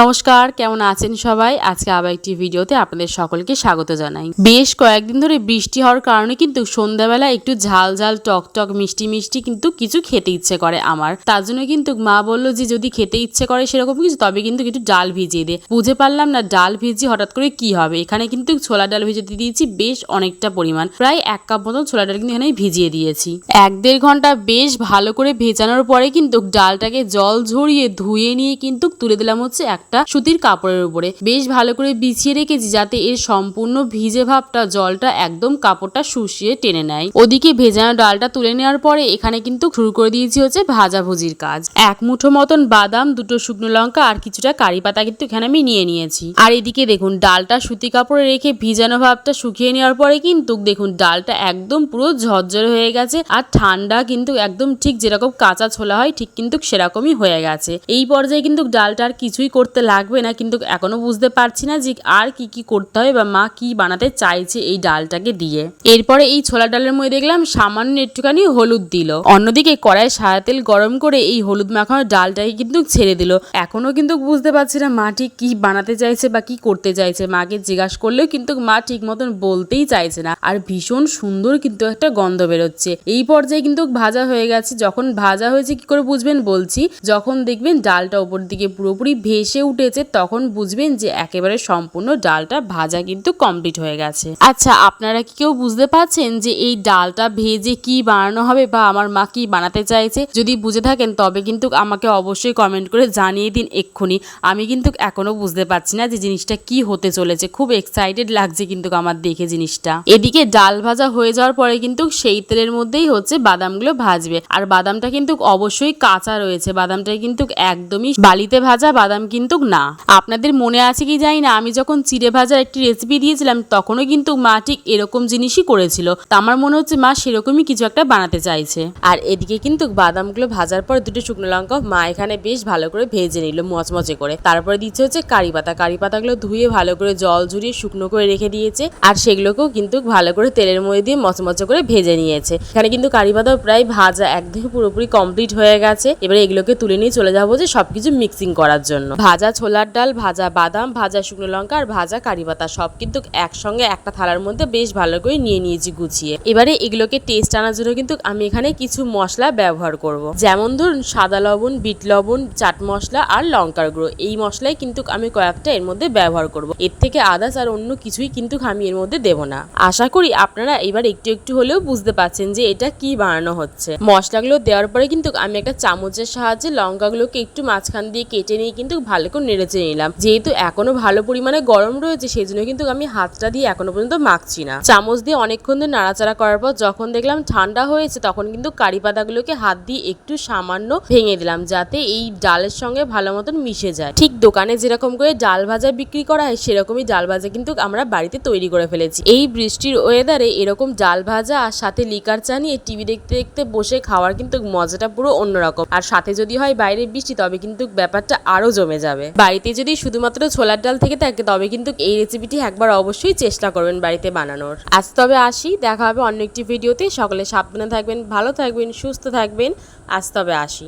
নমস্কার, কেমন আছেন সবাই? আজকে আবার একটি ভিডিওতে আপনাদের সকলকে স্বাগত জানাই। বেশ কয়েকদিন ধরে বৃষ্টি হওয়ার কারণে কিন্তু সন্ধ্যাবেলা একটু ঝাল ঝাল, টক টক, মিষ্টি মিষ্টি কিন্তু কিছু খেতে ইচ্ছে করে আমার। তার জন্য কিন্তু মা বলল যে, যদি খেতে ইচ্ছে করে সেরকম কিছু, তবে কিন্তু একটু ডাল ভিজিয়ে দে। বুঝে পারলাম না ডাল ভিজিয়ে হঠাৎ করে কি হবে? এখানে কিন্তু ছোলা ডাল ভিজিয়ে দিয়েছি, বেশ অনেকটা পরিমাণ। প্রায় এক কাপ মতন ছোলা ডাল কিন্তু এখানে ভিজিয়ে দিয়েছি। এক দেড় ঘণ্টা বেশ ভালো করে ভেজানোর পরে কিন্তু ডালটাকে জল ঝরিয়ে ধুয়ে নিয়ে কিন্তু তুলে দিলাম হচ্ছে একটা সুতির কাপড়ের উপরে। বেশ ভালো করে বিছিয়ে রেখেছি যাতে এর সম্পূর্ণ ভিজে ভাবটা জলটা একদম কাপড়টা শুষিয়ে টেনে নেয়। ওদিকে ভেজানো ডালটা তুলে নেওয়ার পরে এখানে কিন্তু শুরু করে দিয়েছি হচ্ছে ভাজাভুজির কাজ। এক মুঠো মতন বাদাম, দুটো শুকনো লঙ্কা আর কিছুটা কারি পাতা কিন্তু এখানে আমি নিয়ে নিয়েছি। আর এদিকে দেখুন ডালটা সুতি কাপড়ে রেখে ভিজানো ভাবটা শুকিয়ে নেওয়ার পরে কিন্তু দেখুন ডালটা একদম পুরো ঝরঝরে হয়ে গেছে আর ঠান্ডা কিন্তু একদম ঠিক যেরকম কাঁচা ছোলা হয় ঠিক কিন্তু সেরকমই হয়ে গেছে। এই পর্যায়ে কিন্তু ডালটা আর কিছুই করতে লাগবে না, কিন্তু এখনও বুঝতে পারছি না যে আর কি কি করতে হবে বা মা কি বানাতে চাইছে এই ডালটাকে দিয়ে। এরপরে এই ছোলা ডালের মধ্যে দেখলাম সামান্য একটুখানি হলুদ দিল। অন্যদিকে কড়াই সাদা তেল গরম করে এই হলুদ মাখানো ডালটাকে কিন্তু ছেড়ে দিল। এখনও কিন্তু বুঝতে পারছি না মা ঠিক কি বানাতে চাইছে বা কি করতে চাইছে। মাকে জিজ্ঞাসা করলেও কিন্তু মা ঠিক মতন বলতেই চাইছে না। আর ভীষণ সুন্দর কিন্তু একটা গন্ধ বেরোচ্ছে। এই পর্যায়ে কিন্তু ভাজা হয়ে গেছে। যখন ভাজা হয়েছে কি করে বুঝবেন বলছি, যখন দেখবেন ডালটা ওপর দিকে পুরোপুরি ভেসে উঠেছে, তখন বুঝবেন যে একেবারে সম্পূর্ণ ডালটা ভাজা কিন্তু কমপ্লিট হয়ে গেছে। আচ্ছা আপনারা কি কেউ বুঝতে পারছেন যে এই ডালটা ভেজে কি বানানো হবে বা আমার মা কি বানাতে চাইছে? যদি বুঝে থাকেন, তবে কিন্তু আমাকে অবশ্যই কমেন্ট করে জানিয়ে দিন এক্ষুনি। আমি কিন্তু এখনও বুঝতে পারছি না যে জিনিসটা কি হতে চলেছে। খুব এক্সাইটেড লাগছে কিন্তু আমার দেখে জিনিসটা। এদিকে ডাল ভাজা হয়ে যাওয়ার পরে কিন্তু সেই তেলের মধ্যেই হচ্ছে বাদামগুলো ভাজবে। আর বাদামটা কিন্তু অবশ্যই কাঁচা রয়েছে। বাদামটা কিন্তু একদমই বালিতে ভাজা, বাদাম কিন্তু না। আপনাদের মনে আছে কি জানি না, আমি যখন চিড়ে ভাজার একটি রেসিপি দিয়েছিলাম, তখনও কিন্তু মা ঠিক এরকম জিনিসই করেছিল। তা আমার মনে হচ্ছে মা সেরকমই কিছু একটা বানাতে চাইছে। আর এদিকে কিন্তু বাদামগুলো ভাজার পর দুটো শুকনো লঙ্কা মা এখানে বেশ ভালো করে ভেজে নিল, মচমচে করে। তারপরে দিচ্ছে হচ্ছে কারি পাতা। কারি পাতাগুলো ধুয়ে ভালো করে জল ঝরিয়ে শুকনো করে রেখে দিয়েছে। আর সেগুলোকেও কিন্তু ভালো করে তেলের মধ্যে দিয়ে মচমচে করে ভেজে নিয়েছে। এখানে কিন্তু কারি পাতা প্রায় ভাজা একদম পুরোপুরি কমপ্লিট হয়ে গেছে। এবারে এগুলোকে তুলে নিয়ে চলে যাব যে সবকিছু মিক্সিং করার জন্য। ভাজা ছোলার ডাল, ভাজা বাদাম, ভাজা শুকনো লঙ্কা আর ভাজা কারি পাতা সব কিন্তু একসঙ্গে একটা থালার মধ্যে বেশ ভালো করে নিয়ে নিয়েছি গুছিয়ে এবারে এগুলোকে টেস্ট আনার জন্য কিন্তু আমি এখানে কিছু মশলা ব্যবহার করব। যেমন ধরুন, সাদা লবণ, বিট লবণ, চাট মশলা আর লঙ্কার গুঁড়ো এই মশলাই কিন্তু আমি কয়েকটা এর মধ্যে ব্যবহার করব। এর থেকে আদার্স আর অন্য কিছুই কিন্তু আমি এর মধ্যে দেব না আশা করি আপনারা এবার একটু একটু হলেও বুঝতে পারছেন যে এটা কি বানানো হচ্ছে মশলাগুলো দেওয়ার পরে কিন্তু আমি একটা চামচের সাহায্যে লঙ্কাগুলোকে একটু মাঝখান দিয়ে কেটে নিয়ে কিন্তু ভালো করে নেড়েচে নিলাম। যেহেতু এখনও ভালো পরিমাণে গরম রয়েছে সেই জন্য কিন্তু আমি হাতটা দিয়ে এখনও পর্যন্ত মাখছি না। চামচ দিয়ে অনেকক্ষণ ধরে নাড়াচাড়া করার পর যখন দেখলাম ঠান্ডা হয়েছে, তখন কিন্তু কারি পাতাগুলোকে হাত দিয়ে একটু সামান্য ভেঙে দিলাম, যাতে এই ডালের সঙ্গে ভালো মতন মিশে যায়। ঠিক দোকানে যেরকম করে ডাল ভাজা বিক্রি করা হয়, সেরকমই ডাল ভাজা কিন্তু আমরা বাড়িতে তৈরি করে ফেলেছি। এই বৃষ্টির ওয়েদারে এরকম ডাল ভাজা আর সাথে লিকার চা নিয়ে টিভি দেখতে দেখতে বসে খাওয়ার কিন্তু মজাটা পুরো অন্যরকম। আর সাথে যদি হয় বাইরে বৃষ্টি, তবে কিন্তু ব্যাপারটা আরও জমে যাবে। বাড়িতে যদি শুধুমাত্র ছোলার ডাল থেকে থাকে, তবে কিন্তু এই রেসিপিটি একবার অবশ্যই চেষ্টা করবেন বাড়িতে বানানোর। আজ তবে আসি, দেখা হবে অন্য একটি ভিডিওতে সকলে সাবধানে থাকবেন, ভালো থাকবেন, সুস্থ থাকবেন। আজ তবে আসি।